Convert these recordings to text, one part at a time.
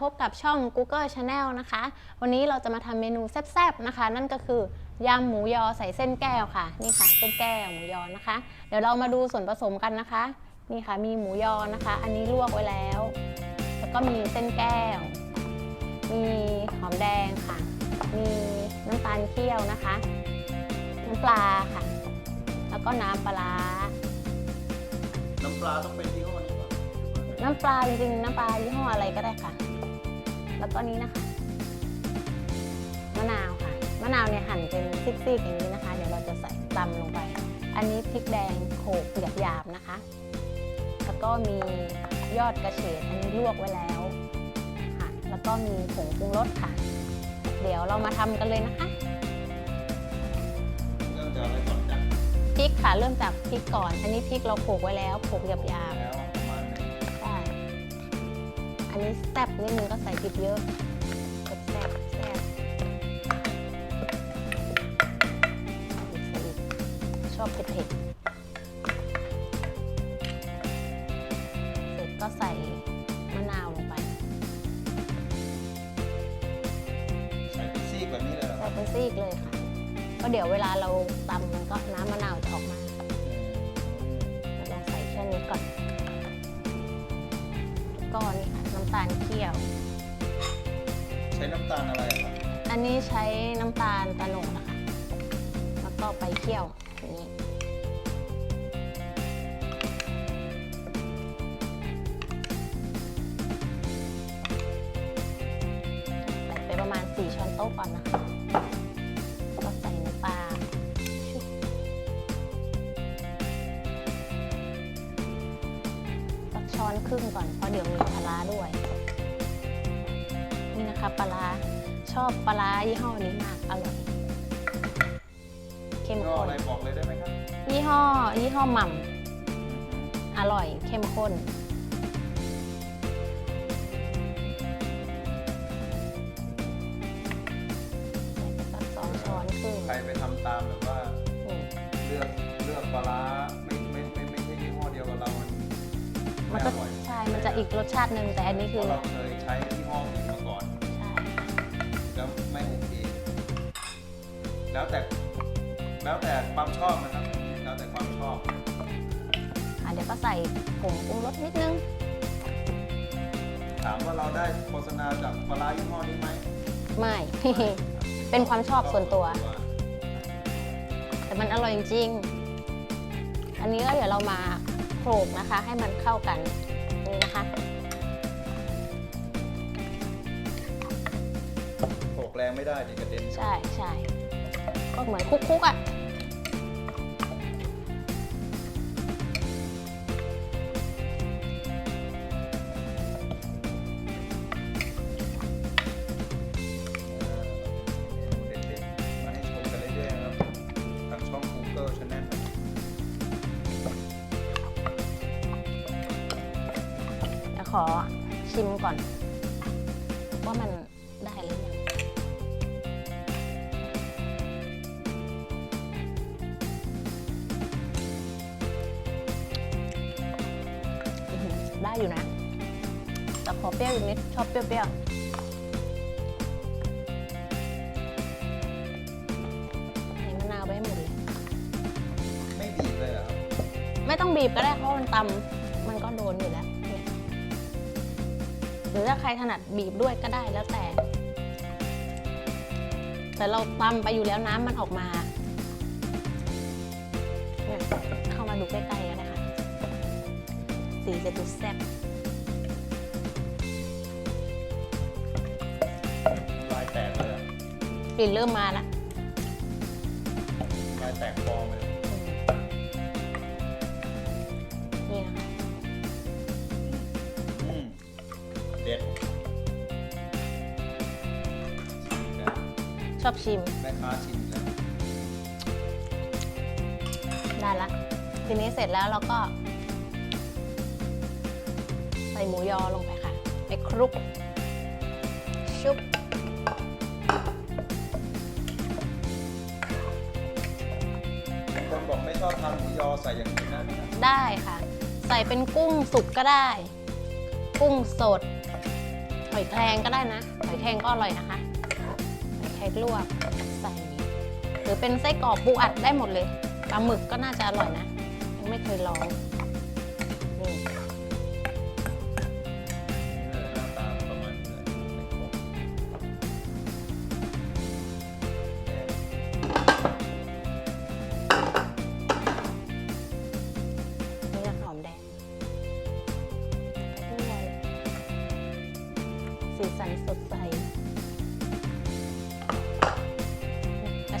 พบกับช่อง Google Channel นะคะ วันนี้เราจะมาทำเมนูแซ่บๆนะคะ นั่นก็คือยำหมูยอใส่เส้นแก้วค่ะ นี่ค่ะ เส้นแก้วหมูยอนะคะ เดี๋ยวเรามาดูส่วนผสมกันนะคะ นี่ค่ะ มีหมูยอนะคะ อันนี้ลวกไว้แล้ว แล้วก็มีเส้นแก้ว มีหอมแดงค่ะ มีน้ำตาลเคี่ยวนะคะ น้ำปลาค่ะ แล้วก็น้ำปลาร้าน้ำปลาต้องเป็นยี่ห้อนี้ป่ะน้ำปลาจริงๆน้ำปลายี่ห้ออะไรก็ได้ค่ะ แล้วก็นี้นะคะมะนาวค่ะมะนาวเนี่ยหั่นเป็นซิกๆอย่างนี้นะคะ เดี๋ยวเราจะใส่ตำลงไป อันนี้พริกแดงโขลกหยาบๆนะคะ แล้วก็มียอดกระเฉดอันนี้ลวกไว้แล้วค่ะ แล้วก็มีผงปรุงรสค่ะ เดี๋ยวเรามาทำกันเลยนะคะเริ่มจากอะไรก่อนจ้ะพริกค่ะเริ่มจากพริกก่อน อันนี้พริกเราโขลกไว้แล้วโขลกหยาบ นี้แซ่บนิดนึงก็ใส่พริกเยอะำตาลเคี่ยว ใช้น้ำตาลอะไรครับอันนี้ใช้น้ำตาลตะโนดนะคะแล้วก็ไปเคี่ยวอย่างนี้ ใส่ไปประมาณ 4 ช้อนโต๊ะก่อนนะคะ ช้อนครึ่งก่อนเพราะเดี๋ยวมีปลาร้าด้วย นี่นะคะปลาร้าชอบปลาร้ายี่ห้อนี้มากอร่อยเข้มยี่ห้อข้นอะไรบอกเลยได้ไหมครับยี่ห้อยี่ห้อหม่ำอร่อยเข้มข้นใส่ไปสักสองช้อนครึ่งใครไปทำตามแบบว่าอืมเลือกเลือกปลา มันจะอีกรสชาติหนึ่งแต่อันนี้เพคือราะเราเคยใช้ยี่ห้ออื่นมาก่อนใช่แล้วไม่โอเคแล้วแต่แล้วแต่ความชอบนะครับ แล้วแต่ความชอบอะเดี๋ยวก็ใส่ผงปรุงรสนิดนึง ถามว่าเราได้โฆษณาจากปลาร้ายี่ห้อนี้ไหมไม่ เป็นความชอบส่วนตัว แต่มันอร่อยจริงๆอันนี้ก็เดี๋ยวเรามาโขลกนะคะ ให้มันเข้ากัน ไม่ได้ดิกระเด็นใช่ใช่ก็เหมือนคุกๆอะเด็ดๆมาให้ชมกันเรื่อยๆนะครับทางช่อง Google Channel เดี๋ยวขอชิมก่อน ว่ามันได้หรือยัง อหือได้อยู่นะ แต่ขอเปรี้ยวอีกนิดชอบเปรี้ยวๆใส่มะนาวไปให้หมดเลย ไม่บีบเลยเหรอครับไม่ต้องบีบก็ได้เพราะมันตำมันก็โดนอยู่แล้วเนี่ยหรือถ้าใครถนัดบีบด้วยก็ได้แล้วแต่ แต่เราตำไปอยู่แล้วน้ำมันออกมา สีจะดูแซ่บลายแตกเลยอะกลิ่นเริ่มมาแล้วลายแตกฟองเลยนี่นะคะอืมเด็ดชิมแล้วชอบชิมแม่ค้าชิมแล้ว ได้ละ ทีนี้เสร็จแล้วเราก็ใส่หมูยอลงไปค่ะไปคลุก ชุบ คนบอกไม่ชอบทานหมูยอใส่อย่างนี้นะนะได้ค่ะ ใส่เป็นกุ้งสุกก็ได้ กุ้งสด หอยแครงก็ได้นะ หอยแครงก็อร่อยนะคะ หอยแครงลวกใส่ หรือเป็นไส้กรอกปูอัดได้หมดเลย ปลาหมึกก็น่าจะอร่อยนะ ยังไม่เคยลอง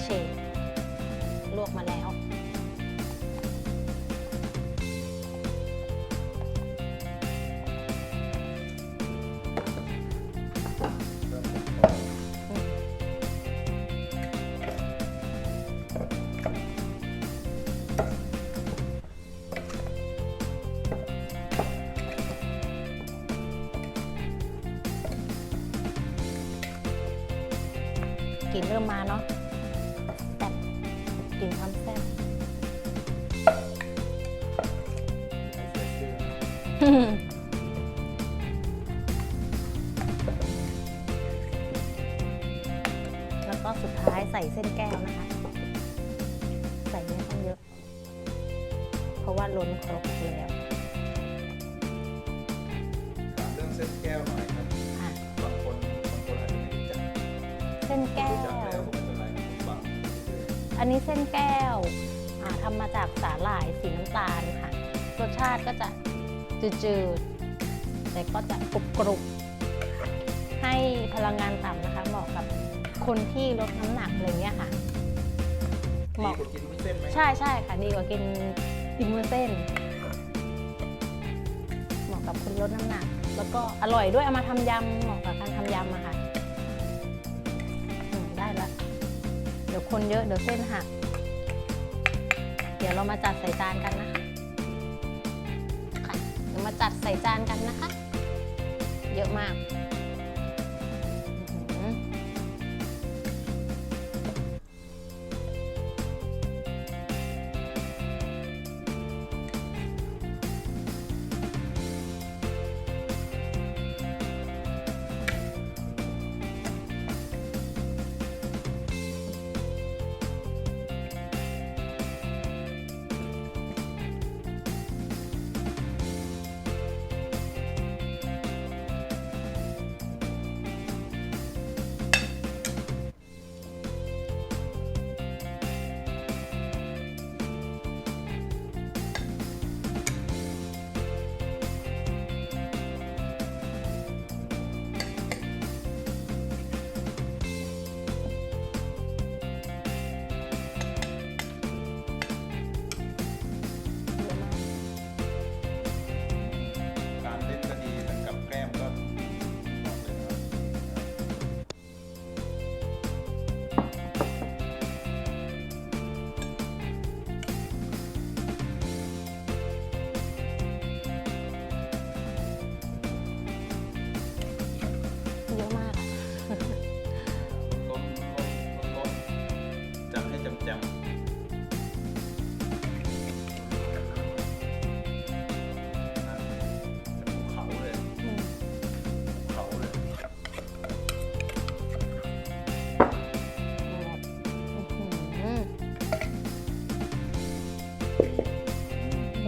เฉดลวกมาแล้ว กลิ่นเริ่มมาเนาะ กลิ่นความแซ่บให้เสียชื่อแล้วก็สุดท้ายใส่เส้นแก้วนะคะ ใส่ไม่ต้องเยอะ เพราะว่าล้นครบแล้วถามเรื่องเส้นแก้วหน่อยครับอะบางคนบางคนอาจจะไม่รู้จัก เส้นแก้รู้จักแล้ว อยอันนี้เส้นแก้วอ่าทำมาจากสาหร่ายสีน้ำตาลค่ะ รสชาติก็จะจืดๆ แต่ก็จะกรุบกรุบๆให้พลังงานต่ำนะคะเหมาะกับคนที่ลดน้ำหนักอะไรเงี้ยค่ะๆเหดีมาะกว่ากินวุ้นเส้นไหมใช่ใช่ค่ะดีกว่ากินกินมือเส้น เหมาะกับคนลดน้ำหนัก แล้วก็อร่อยด้วยเอามาทำยำเหมาะกับการทำยำอะค่ะ คนเยอะเดี๋ยวเส้นหัก เดี๋ยวเรามาจัดใส่จานกันนะคะค่ะเดี๋ยวมาจัดใส่จานกันนะคะ เยอะมาก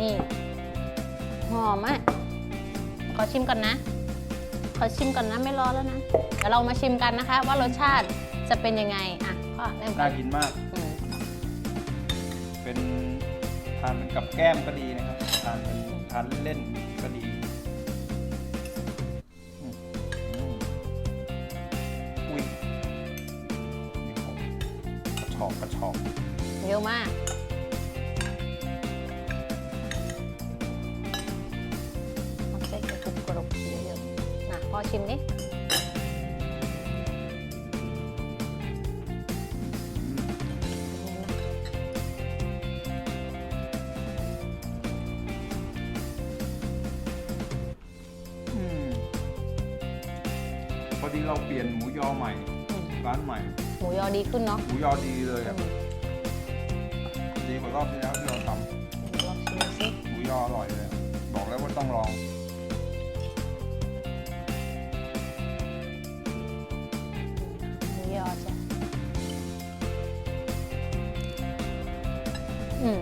นี่หอมอะขอชิมก่อนนะ ขอชิมก่อนนะไม่ร้อนแล้วนะเดี๋ยวเรามาชิมกันนะคะ ว่ารสชาติจะเป็นยังไงอะก็เริ่มกัน่านกินมาก อืมเป็นทานเป็นกับแก้มก็ดีนะครับ ทานเป็นทานเล่นๆก็ดีอืมอืมอุ้ยนี่ผมกระชอกกระชอกเยอะมาก นี้เราเปลี่ยนหมูยอใหม่ ร้านใหม่ หมูยอดีขึ้นเนาะหมูยอดีเลยอะ ดีกว่ารอบที่แล้วที่เราทำหมูยออร่อยเลยบอกแล้วว่าต้องลอง หมูยอจ้ะอืม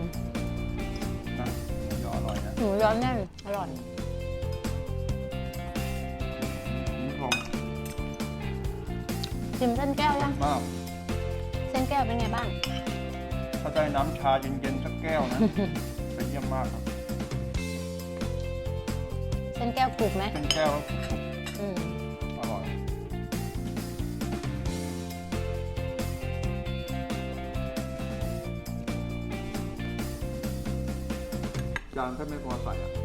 ะหมูยออร่อยนะ หมูยอแน่นอร่อย ชิมเส้นแก้วยังมากเส้นแก้วเป็นไงบ้าง ถ้าได้น้ำชาเย็นๆสักแก้วนะ เป็นเยี่ยมมากครับเส้นแก้วกรุบไหมเป็นแก้วแล้วสุกอืมๆอร่อยจานก็ไม่พอใส่อะ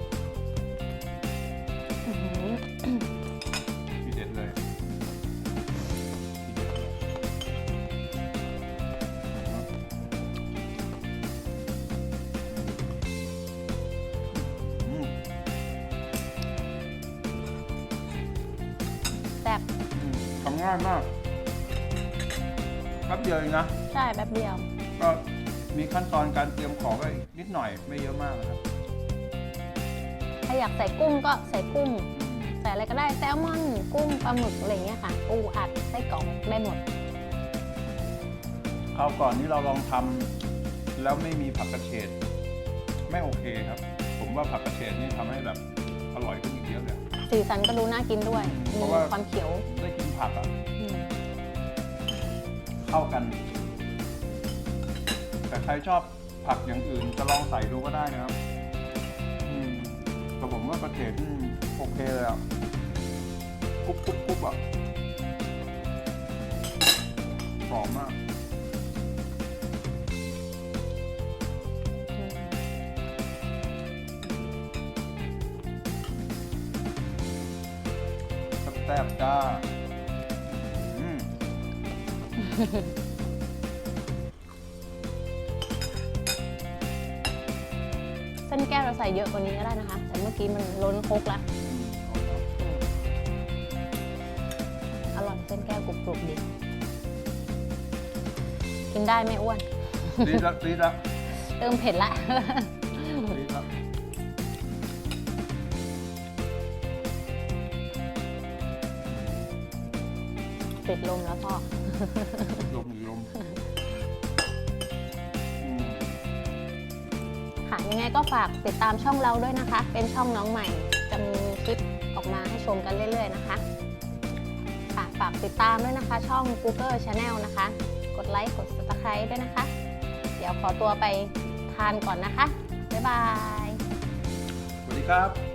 ง่ายมากแป๊บเดียวเองนะ ใช่แป๊บเดียว ก็มีขั้นตอนการเตรียมของก็อีกนิดหน่อยไม่เยอะมากนะครับ ถ้าอยากใส่กุ้งก็ใส่กุ้งอืมใส่อะไรก็ได้แซลมอนกุ้งปลาหมึกอะไรอย่างเงี้ยค่ะปูอัดไส้กรอกได้หมดคราวก่อนนี้เราลองทำแล้วไม่มีผักกระเฉดไม่โอเคครับ ผมว่าผักกระเฉดนี่ทำให้แบบอร่อยขึ้นอีกเยอะเลย สีสันก็ดูน่ากินด้วย เพมีราะว่า ความเขียว ได้กิน ผักอะอืมเข้ากัน แต่ใครชอบผักอย่างอื่นจะลองใส่ดูก็ได้นะครับ อืมแต่ผมว่ากระเฉดนี่โอเคเลยอะกรุบกรุบกรุบอะหอมมากอืมแซ่บๆจ้าอืม เส้นแก้วเราใส่เยอะกว่านี้ก็ได้นะคะ แต่เมื่อกี้มันล้นครกละอืมอร่อยเส้นแก้วกรุบๆดีกินได้ไม่อ้วนดีละดีละเริ่มเผ็ดละดีละติดลมแล้วพ่อ ลมหรือลมอืมค่ะยังไงก็ฝากติดตามช่องเราด้วยนะคะ เป็นช่องน้องใหม่จะมีคลิปออกมาให้ชมกันเรื่อย ๆ นะคะค่ะฝากติดตามด้วยนะคะ ช่อง Google Channel นะคะ กดไลค์กด subscribe ด้วยนะคะ เดี๋ยวขอตัวไปทานก่อนนะคะ บ๊ายบาย สวัสดีครับ